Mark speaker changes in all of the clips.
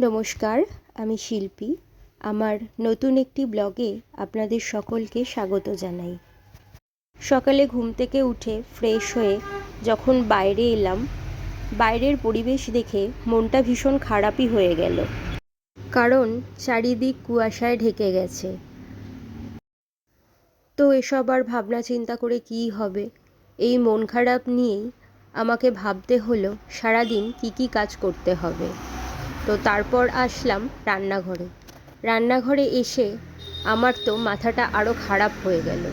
Speaker 1: নমস্কার, আমি শিল্পী। আমার নতুন একটি ব্লগে আপনাদের সকলকে স্বাগত জানাই। সকালে ঘুম থেকে উঠে ফ্রেশ হয়ে যখন বাইরে এলাম, বাইরের পরিবেশ দেখে মনটা ভীষণ খারাপই হয়ে গেল। কারণ চারিদিক কুয়াশায় ঢেকে গেছে। তো এসব আর ভাবনা চিন্তা করে কী হবে? এই মন খারাপ নিয়েই আমাকে ভাবতে হলো সারাদিন কী কী কাজ করতে হবে। তো তারপর আসলাম রান্নাঘরে। রান্নাঘরে এসে আমার তো মাথাটা আরও খারাপ হয়ে গেল।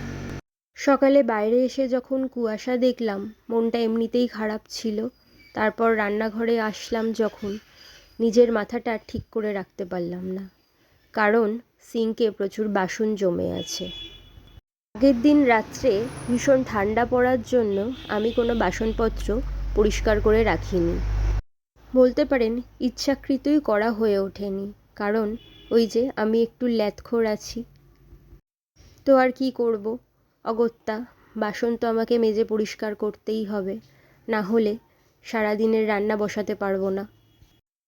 Speaker 1: সকালে বাইরে এসে যখন কুয়াশা দেখলাম, মনটা এমনিতেই খারাপ ছিল। তারপর রান্নাঘরে আসলাম যখন, নিজের মাথাটা ঠিক করে রাখতে পারলাম না। কারণ সিঙ্কে প্রচুর বাসন জমে আছে। আগের দিন রাত্রে ভীষণ ঠান্ডা পড়ার জন্য আমি কোনো বাসনপত্র পরিষ্কার করে রাখিনি। বলতে পারেন ইচ্ছাকৃতই করা হয়ে ওঠেনি, কারণ ওই যে আমি একটু ল্যাথখোর আছি। তো আর কি করব? অগত্যা, বাসন তো আমাকে মেজে পরিষ্কার করতেই হবে, না হলে সারাদিনের রান্না বসাতে পারব না।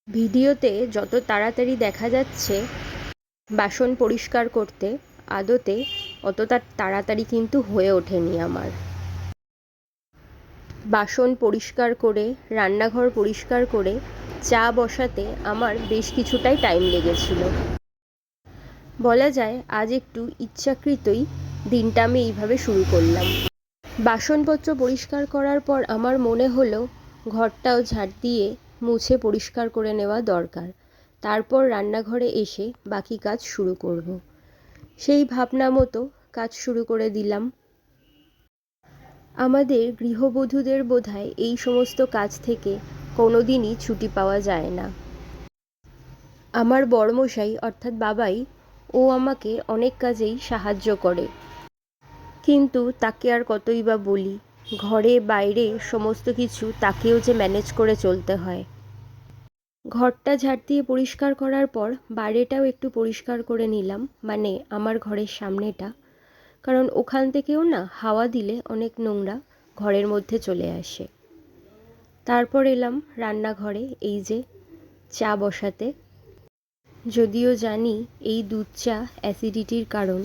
Speaker 1: ভিডিওতে যত তাড়াতাড়ি দেখা যাচ্ছে বাসন পরিষ্কার করতে, আদতে অতটা তাড়াতাড়ি কিন্তু হয়ে ওঠেনি আমার। বাসন পরিষ্কার করে, রান্নাঘর পরিষ্কার করে, চা বসাতে আমার বেশ কিছুটাই টাইম লেগেছিল। বলা যায়, আজ একটু ইচ্ছাকৃতই দিনটা আমি এইভাবে শুরু করলাম। বাসনপত্র পরিষ্কার করার পর আমার মনে হলো, ঘরটাও ঝাড় দিয়ে মুছে পরিষ্কার করে নেওয়া দরকার। তারপর রান্নাঘরে এসে বাকি কাজ শুরু করব। সেই ভাবনা মতো কাজ শুরু করে দিলাম। আমাদের গৃহবধূদের বোধহয় এই সমস্ত কাজ থেকে কোনো দিনই ছুটি পাওয়া যায় না। আমার বড়মশাই অর্থাৎ বাবাই, ও আমাকে অনেক কাজেই সাহায্য করে। কিন্তু তাকে আর কতই বা বলি, ঘরে বাইরে সমস্ত কিছু তাকেও যে ম্যানেজ করে চলতে হয়। ঘরটা ঝাড় দিয়ে পরিষ্কার করার পর বাইরেটাও একটু পরিষ্কার করে নিলাম মানে আমার ঘরের সামনেটা। কারণ ওখান থেকেও না হাওয়া দিলে অনেক নোংরা ঘরের মধ্যে চলে আসে। তারপর এলাম রান্নাঘরে, এই যে চা বসাতে। যদিও জানি এই দুধ চা অ্যাসিডিটির কারণ,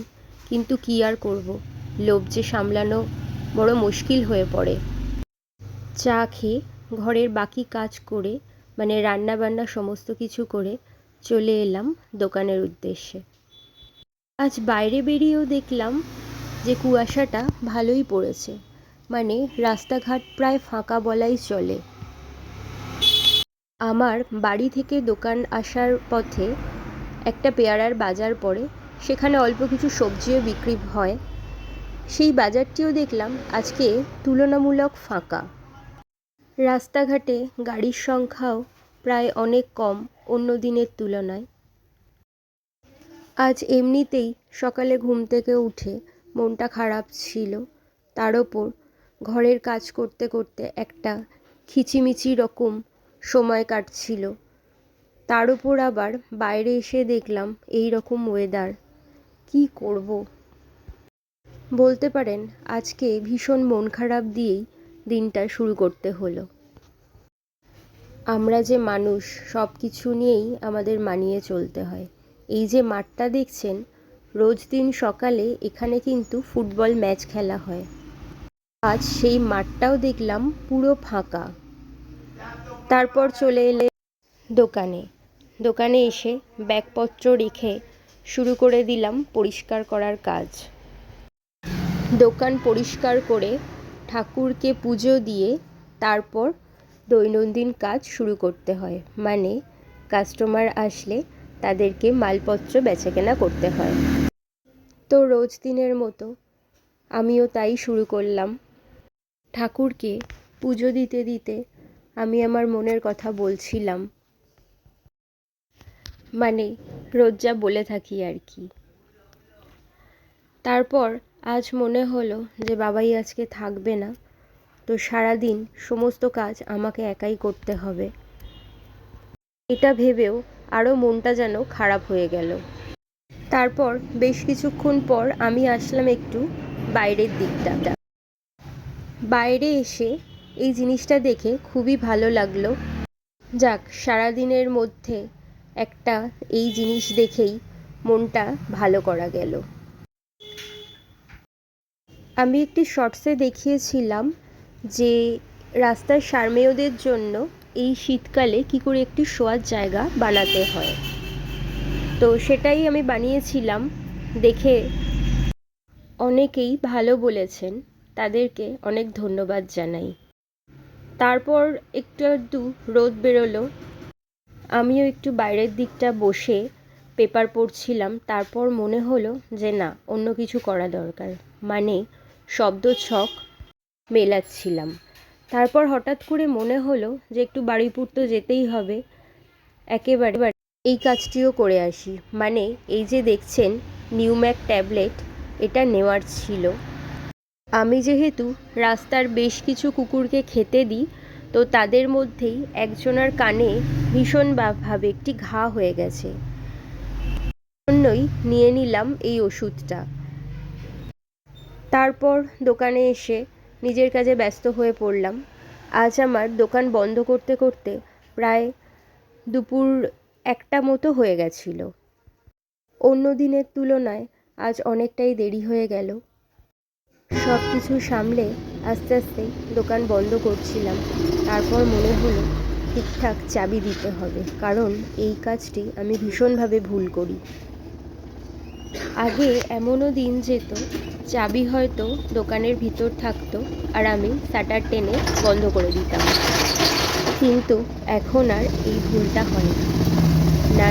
Speaker 1: কিন্তু কী আর করব? লোভ যে সামলানো বড় মুশকিল হয়ে পড়ে। চা খেয়ে ঘরের বাকি কাজ করে মানে রান্না বান্না সমস্ত কিছু করে চলে এলাম দোকানের উদ্দেশ্যে। আজ বাইরে বেরিয়েও দেখলাম যে কুয়াশাটা ভালোই পড়েছে। মানে রাস্তাঘাট প্রায় ফাঁকা বলাই চলে। আমার বাড়ি থেকে দোকান আসার পথে একটা পেয়ারার বাজার পড়ে। সেখানে অল্প কিছু সবজিও বিক্রি হয়। সেই বাজারটিও দেখলাম আজকে তুলনামূলক ফাঁকা। রাস্তাঘাটে গাড়ির সংখ্যাও প্রায় অনেক কম অন্য দিনের তুলনায়। আজ এমনিতেই সকালে ঘুম থেকে উঠে মনটা খারাপ ছিল। তার ওপর ঘরের কাজ করতে করতে একটা খিচিমিচি রকম সময় কাটছিল। তার ওপর আবার বাইরে এসে দেখলাম এই রকম ওয়েদার কী করব? বলতে পারেন, আজকে ভীষণ মন খারাপ দিয়েই দিনটা শুরু করতে হলো। আমরা যে মানুষ সব কিছু নিয়েই আমাদের মানিয়ে চলতে হয়। এই যে মাঠটা দেখছেন রোজ দিন সকালে এখানে কিন্তু ফুটবল ম্যাচ খেলা হয়। আজ সেই মাঠটাও দেখলাম পুরো ফাঁকা। তারপর চলে এলে দোকানে। দোকানে এসে ব্যাগপত্র রেখে শুরু করে দিলাম পরিষ্কার করার কাজ। দোকান পরিষ্কার করে ঠাকুরকে পুজো দিয়ে তারপর দৈনন্দিন কাজ শুরু করতে হয়। মানে কাস্টমার আসলে তাদেরকে মালপত্র বেচাকেনা করতে হয়। তো রোজ দিনের মতো। আমিও তাই শুরু করলাম। ঠাকুরকে পুজো দিতে দিতে আমি আমার মনের কথা বলছিলাম। মানে রোজ যা বলে থাকি আর কি। তারপর আজ মনে হলো যে বাবাই আজকে থাকবে না। তো সারাদিন সমস্ত কাজ আমাকে একাই করতে হবে। এটা ভেবেও আরও মনটা যেন খারাপ হয়ে গেল। তারপর বেশ কিছুক্ষণ পর আমি আসলাম একটু বাইরের দিকটা। বাইরে এসে এই জিনিসটা দেখে খুবই ভালো লাগল। যাক, সারাদিনের মধ্যে একটা এই জিনিস দেখেই মনটা ভালো করা গেল। আমি একটি শর্টসে দেখিয়েছিলাম যে রাস্তার সারমেয়দের জন্য এই শীতকালে কি করে একটি শোয়ার জায়গা বানাতে হয়। তো সেটাই আমি বানিয়েছিলাম, দেখে অনেকেই ভালো বলেছেন, তাদেরকে অনেক ধন্যবাদ জানাই। তারপর একটু আধটু রোদ বেরোলো, আমিও একটু বাইরের দিকটা বসে পেপার পড়ছিলাম, তারপর মনে হলো যে না, অন্য কিছু করা দরকার মানে শব্দ ছক মেলাচ্ছিলাম। তারপর হঠাৎ করে মনে হলো যে একটু বাড়িপুর তো যেতেই হবে, একেবারে এই কাজটিও করে আসি। মানে এই যে দেখছেন নিউম্যাক ট্যাবলেট, এটা নেওয়ার ছিল। আমি যেহেতু রাস্তার বেশ কিছু কুকুরকে খেতে দিই, তো তাদের মধ্যেই একজনের কানে ভীষণ ভাবে একটি ঘা হয়ে গেছে। জন্যই নিয়ে নিলাম এই ওষুধটা। তারপর দোকানে এসে নিজের কাজে ব্যস্ত হয়ে পড়লাম। আজ আমার দোকান বন্ধ করতে করতে প্রায় দুপুর একটা মতো হয়ে গেছিল। অন্য দিনের তুলনায় আজ অনেকটাই দেরি হয়ে গেল। সব কিছু সামলে আস্তে আস্তে দোকান বন্ধ করছিলাম। তারপর মনে হলো ঠিকঠাক চাবি দিতে হবে, কারণ এই কাজটি আমি ভীষণভাবে ভুল করি। আগে এমনও দিন যেত, চাবি হয়তো দোকানের ভিতর থাকতো আর আমি শাটার টেনে বন্ধ করে দিতাম। কিন্তু এখন আর এই ভুলটা হয় না।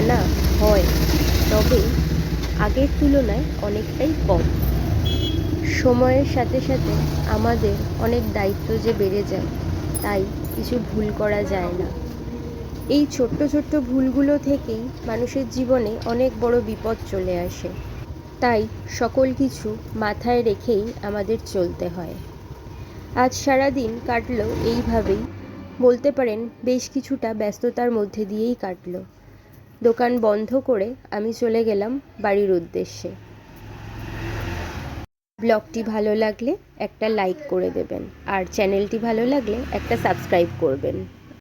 Speaker 1: না না হয়। তবে আগের তুলনায় অনেকটাই কম। সময়ের সাথে সাথে আমাদের অনেক দায়িত্ব যে বেড়ে যায়, তাই কিছু ভুল করা যায় না। এই ছোট্ট ছোট্ট ভুলগুলো থেকেই মানুষের জীবনে অনেক বড় বিপদ চলে আসে। তাই সকল কিছু মাথায় রেখেই আমাদের চলতে হয়। আজ সারাদিন কাটলো এইভাবেই, বলতে পারেন বেশ কিছুটা ব্যস্ততার মধ্যে দিয়েই কাটলো। দোকান বন্ধ করে আমি চলে গেলাম বাড়ির উদ্দেশ্যে। ব্লগটি ভালো লাগলে একটা লাইক করে দেবেন, আর চ্যানেলটি ভালো লাগলে একটা সাবস্ক্রাইব করবেন।